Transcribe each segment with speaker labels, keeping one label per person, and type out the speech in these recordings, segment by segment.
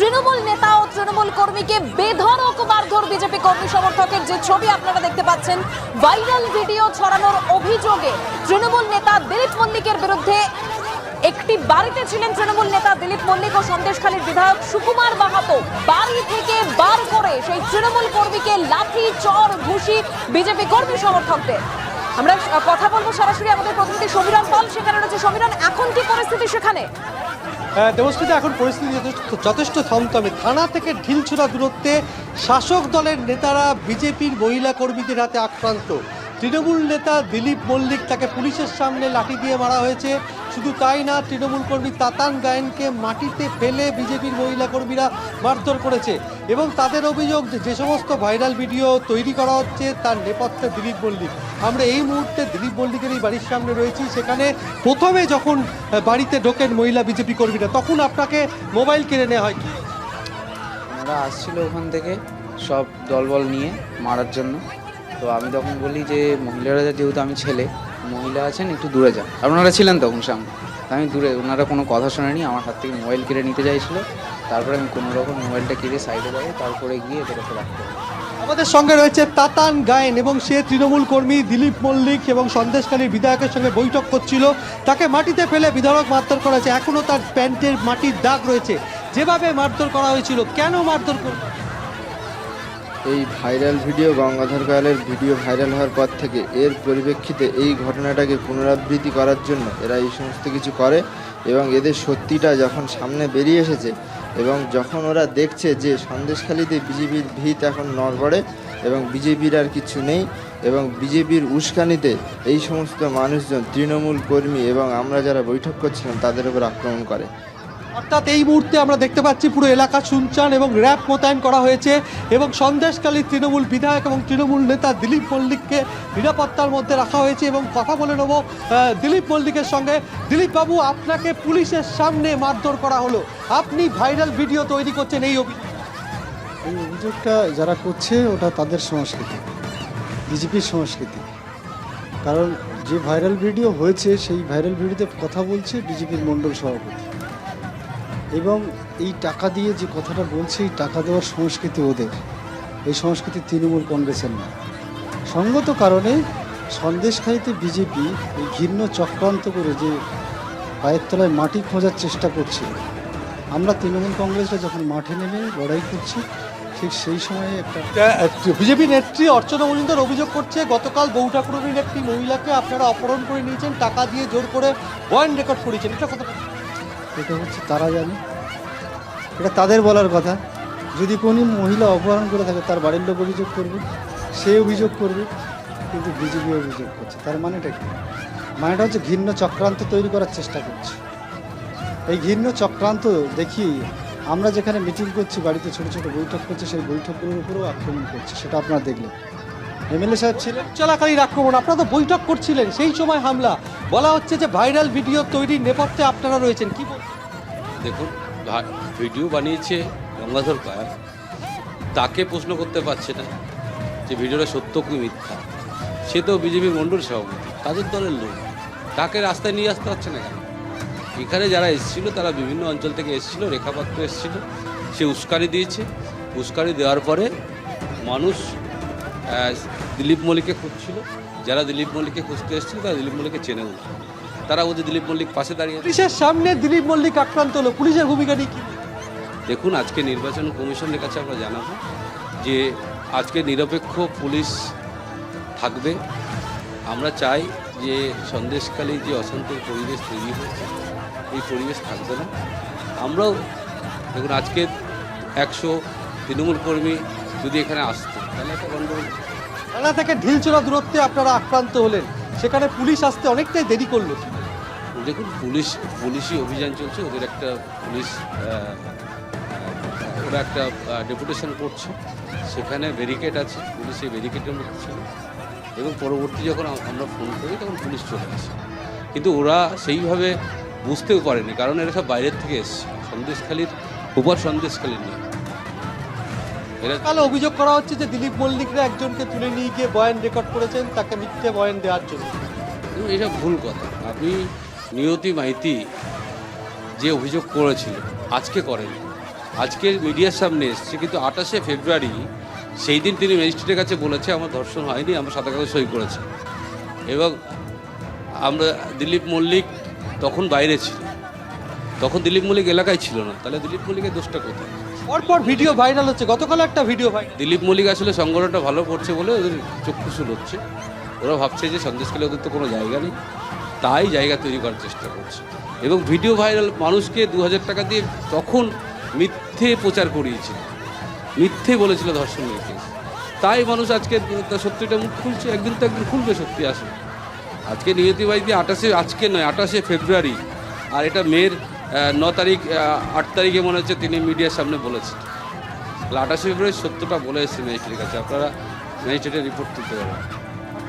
Speaker 1: তৃণমূল নেতা ও তৃণমূল কর্মীকে বেধরক মারধর বিজেপি কর্মী সমর্থকের যে ছবি আপনারা দেখতে পাচ্ছেন, ভাইরাল ভিডিও ছড়ানোর অভিযোগে তৃণমূল নেতা দিলীপ মল্লিকের বিরুদ্ধে একটি বাড়িতে ছিলেন তৃণমূল নেতা দিলীপ মল্লিক ও সন্দেশখালীর বিধায়ক সুকুমার মাহাতো। বাড়ি থেকে বার করে সেই তৃণমূল কর্মীকে লাঠি, চর, ঘুষি বিজেপি কর্মী সমর্থকদের। আমরা কথা বলব সরাসরি আমাদের প্রতিনিধি সমীরণ পাল, সেখানে রয়েছে সমীরণ, এখন কি পরিস্থিতি সেখানে?
Speaker 2: দেবস্মিতা এখন পরিস্থিতি যথেষ্ট থমথমে। থানা থেকে ঢিলছুড়া দূরত্বে শাসক দলের নেতারা বিজেপির মহিলা কর্মীদের হাতে আক্রান্ত। তৃণমূল নেতা দিলীপ মল্লিক তাকে পুলিশের সামনে লাঠি দিয়ে মারা হয়েছে। শুধু তাই না, তৃণমূল কর্মী তাতান গায়েনকে মাটিতে ফেলে বিজেপির মহিলা কর্মীরা মারধর করেছে। এবং তাদের অভিযোগ যে সমস্ত ভাইরাল ভিডিও তৈরি করা হচ্ছে, তার নেপথ্যে দিলীপ মল্লিক। আমরা এই মুহূর্তে দিলীপ মল্লিকের এই বাড়ির সামনে রয়েছি। সেখানে প্রথমে যখন বাড়িতে ঢোকেন মহিলা বিজেপি কর্মীরা, তখন আপনাকে মোবাইল কিনে নেওয়া হয় কি?
Speaker 3: ওনারা আসছিল ওখান থেকে সব দলবল নিয়ে মারার জন্য। তো আমি তখন বলি যে, মহিলারা যেহেতু আমি ছেলে মহিলা আছেন, একটু দূরে যান। আর ওনারা ছিলেন তখন সামনে। আমি দূরে, ওনারা কোনো কথা শোনেনি, আমার হাত থেকে মোবাইল কেড়ে নিতে চাইছিল। তারপরে আমি কোনো রকম মোবাইলটা কেড়ে সাইডে দেয় তারপরে গিয়ে এদের কাছে রাখতে
Speaker 2: আমাদের সঙ্গে রয়েছে তাতান গায়েন এবং সে তৃণমূল কর্মী দিলীপ মল্লিক এবং সন্দেশকালীর বিধায়কের সঙ্গে বৈঠক করছিল। তাকে মাটিতে ফেলে বিধায়ক মারধর করা হয়েছে। এখনও তার প্যান্টের মাটির দাগ রয়েছে। যেভাবে মারধর করা হয়েছিল, কেন মারধর করল
Speaker 4: এই ভাইরাল ভিডিও গঙ্গাধর কায়ালের ভিডিও ভাইরাল হওয়ার পর থেকে এর পরিপ্রেক্ষিতে এই ঘটনাটাকে পুনরাবৃত্তি করার জন্য এরা এই সমস্ত কিছু করে এবং এদের সত্যিটা যখন সামনে বেরিয়ে এসেছে এবং যখন ওরা দেখছে যে সন্দেশখালিতে বিজেপির ভিত এখন নড়বড়ে এবং বিজেপির আর কিছু নেই এবং বিজেপির উস্কানিতে এই সমস্ত মানুষজন, তৃণমূল কর্মী এবং আমরা যারা বৈঠক করছিলাম, তাদের উপর আক্রমণ করে।
Speaker 2: অর্থাৎ এই মুহূর্তে আমরা দেখতে পাচ্ছি পুরো এলাকা শুনছান এবং র্যাব মোতায়েন করা হয়েছে এবং সন্দেশকালী তৃণমূল বিধায়ক এবং তৃণমূল নেতা দিলীপ মল্লিককে নিরাপত্তার মধ্যে রাখা হয়েছে এবং কথা বলে নেব দিলীপ মল্লিকের সঙ্গে। দিলীপ বাবু, আপনাকে পুলিশের সামনে মারধর করা হলো। আপনি ভাইরাল ভিডিও তৈরি করছেন এই অভিযোগ
Speaker 5: এই অভিযোগটা যারা করছে, ওটা তাদের সংস্কৃতি, বিজেপির সংস্কৃতি। কারণ যে ভাইরাল ভিডিও হয়েছে, সেই ভাইরাল ভিডিওতে কথা বলছে বিজেপির মণ্ডল সভাপতি। এবং এই টাকা দিয়ে যে কথাটা বলছে, এই টাকা দেওয়ার সংস্কৃতি ওদের। এই সংস্কৃতি তৃণমূল কংগ্রেসের না। সঙ্গত কারণে সন্দেশখালিতে বিজেপি এই ঘৃণ্য চক্রান্ত করে যে পায়ের তলায় মাটি খোঁজার চেষ্টা করছে, আমরা তৃণমূল কংগ্রেসরা যখন মাঠে নেমে লড়াই করছি, ঠিক সেই সময়ে একটা
Speaker 2: বিজেপি নেত্রী অর্চনা মজুমদার অভিযোগ করছে, গতকাল বউ ঠাকুরের একটি মহিলাকে আপনারা অপহরণ করে নিয়েছেন, টাকা দিয়ে জোর করে বয়ান রেকর্ড করেছেন। এটা কথা
Speaker 5: এটা হচ্ছে তারা জানে। এটা তাদের বলার কথা। যদি কোনো মহিলা অপহরণ করে থাকে, তার বাড়ির লোক অভিযোগ করবে, সে অভিযোগ করবে, কিন্তু বিজেপি অভিযোগ করছে। তার মানেটা কি? মানেটা হচ্ছে ঘৃণ্য চক্রান্ত তৈরি করার চেষ্টা করছে। এই ঘৃণ্য চক্রান্ত দেখি আমরা যেখানে মিটিং করছি, বাড়িতে ছোটো ছোটো বৈঠক করছি, সেই বৈঠকগুলোর উপরেও আক্রমণ করছে, সেটা আপনারা দেখলেন। এমএলএ সাহেব ছিলেন।
Speaker 2: চলাকালীন আক্রমণ আপনারা তো বৈঠক করছিলেন সেই সময় হামলা। বলা হচ্ছে যে ভাইরাল ভিডিও তৈরির নেপথ্যে আপনারা রয়েছেন কি
Speaker 6: দেখুন ভিডিও বানিয়েছে গঙ্গাধর কায়ার তাকে প্রশ্ন করতে পারছে না যে ভিডিওটা সত্য কি মিথ্যা। সে তো বিজেপির মণ্ডল সভাপতি তাদের দলের লোক। তাকে রাস্তায় নিয়ে আসতে পারছে না কেন? এখানে যারা এসেছিল তারা বিভিন্ন অঞ্চল থেকে এসেছিল রেখাপাত্র এসেছিল। সে উস্কানি দিয়েছে। উস্কানি দেওয়ার পরে মানুষ দিলীপ মল্লিককে খুঁজছিল। যারা দিলীপ মল্লিককে খুঁজতে এসেছিল তারা দিলীপ মল্লিককে চেনেও না তারা বলছে দিলীপ মল্লিক পাশে দাঁড়িয়ে।
Speaker 2: পুলিশের সামনে দিলীপ মল্লিক আক্রান্ত হলো। পুলিশের ভূমিকা নিয়ে কি?
Speaker 6: দেখুন আজকে নির্বাচন কমিশনের কাছে আমরা জানাব যে আজকে নিরপেক্ষ পুলিশ থাকবে। আমরা চাই যে সন্দেশকালী যে অশান্তির পরিবেশ তৈরি হয়েছে এই পরিবেশ থাকবে না। আমরাও দেখুন আজকে একশো তৃণমূল কর্মী যদি এখানে আসতো
Speaker 2: থানা থেকে ঢিলচোরা দূরত্বে আপনারা আক্রান্ত হলেন। সেখানে পুলিশ আসতে অনেকটাই দেরি করল।
Speaker 6: দেখুন, পুলিশ, পুলিশি অভিযান চলছে। ওদের একটা পুলিশ ওরা একটা ডেপুটেশন করছে। সেখানে ব্যারিকেড আছে। পুলিশ এই ব্যারিকেডের মধ্যে ছিল। এবং পরবর্তী যখন আমরা ফোন করি, তখন পুলিশ চলে আসে। কিন্তু ওরা সেইভাবে বুঝতেও পারেনি, কারণ এরা সব বাইরের থেকে এসছে। সন্দেশখালির, উপর সন্দেশখালির এরা
Speaker 2: কালে অভিযোগ করা হচ্ছে যে দিলীপ মল্লিকরা একজনকে তুলে নিয়ে গিয়ে বয়ান রেকর্ড করেছেন তাকে মিথ্যে বয়ান দেওয়ার জন্য।
Speaker 6: এসব ভুল কথা। আপনি নিয়তি মাইতি যে অভিযোগ করেছিল আজকে করেনি আজকে মিডিয়ার সামনে এসছে কিন্তু আঠাশে ফেব্রুয়ারি সেই দিন তিনি ম্যাজিস্ট্রেটের কাছে বলেছে আমার ধর্ষণ হয়নি আমরা সাদা কাগজ সই করেছি। এবং আমরা দিলীপ মল্লিক তখন বাইরে ছিল। তখন দিলীপ মল্লিক এলাকায় ছিল না। তাহলে দিলীপ মল্লিকের দোষটা কোথায়?
Speaker 2: পরপর ভিডিও ভাইরাল হচ্ছে। গতকাল একটা ভিডিও ভাইরাল
Speaker 6: দিলীপ মল্লিক আসলে সংগঠনটা ভালো করছে বলে ওদের চক্ষুশুল হচ্ছে। ওরা ভাবছে যে সন্দেশকালে ওদের তো কোনো জায়গা নেই। তাই জায়গা তৈরি করার চেষ্টা করছে। এবং ভিডিও ভাইরাল মানুষকে দু হাজার টাকা দিয়ে তখন মিথ্যে প্রচার করিয়েছিল। মিথ্যে বলেছিল ধর্ষণ কেস তাই মানুষ আজকে সত্যিটা মুখ খুলছে, একদিন তো একদিন খুলবে সত্যি আসে আজকে নিয়তিবাই দিয়ে আঠাশে, আজকে নয়, আঠাশে ফেব্রুয়ারি। আর এটা মেয়ের ন তারিখ আট তারিখে মনে হচ্ছে তিনি মিডিয়ার সামনে বলেছেন। আঠাশে ফেব্রুয়ারি সত্যটা বলে এসেছে ম্যাজিস্ট্রেটের কাছে। আপনারা ম্যাজিস্ট্রেটের রিপোর্ট তুলতে পারেন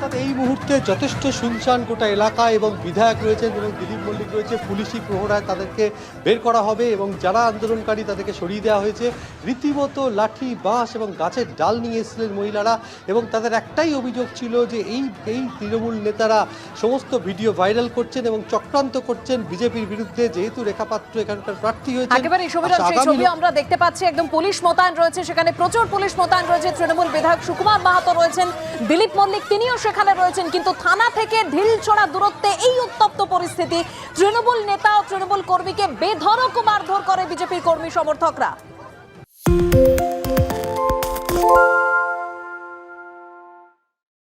Speaker 2: অর্থাৎ এই মুহূর্তে যথেষ্ট শুনশান গোটা এলাকা এবং বিধায়ক রয়েছেন এবং দিলীপ মল্লিক রয়েছে পুলিশি প্রহরায় তাদেরকে বের করা হবে এবং যারা আন্দোলনকারী তাদেরকে সরিয়ে দেওয়া হয়েছে। রীতিমতো লাঠি বাঁশ এবং গাছের ডাল নিয়ে এসেছিলেন মহিলারা এবং তাদের একটাই অভিযোগ ছিল যে এই এই তৃণমূল নেতারা সমস্ত ভিডিও ভাইরাল করছেন এবং চক্রান্ত করছেন বিজেপির বিরুদ্ধে যেহেতু রেখাপাত্র এখানকার প্রার্থী হয়েছে
Speaker 1: একেবারে ছবি আমরা দেখতে পাচ্ছি একদম পুলিশ মোতায়েন রয়েছে সেখানে প্রচুর পুলিশ মোতায়েন রয়েছে তৃণমূল বিধায়ক সুকুমার মাহাতো রয়েছেন দিলীপ মল্লিক তিনিও সেখানে রয়েছেন, কিন্তু থানা থেকে ঢিল ছোড়া দূরত্বে এই উত্তপ্ত পরিস্থিতি। তৃণমূল নেতা ও তৃণমূল কর্মীকে বেধরক মারধর করে বিজেপি কর্মী সমর্থকরা।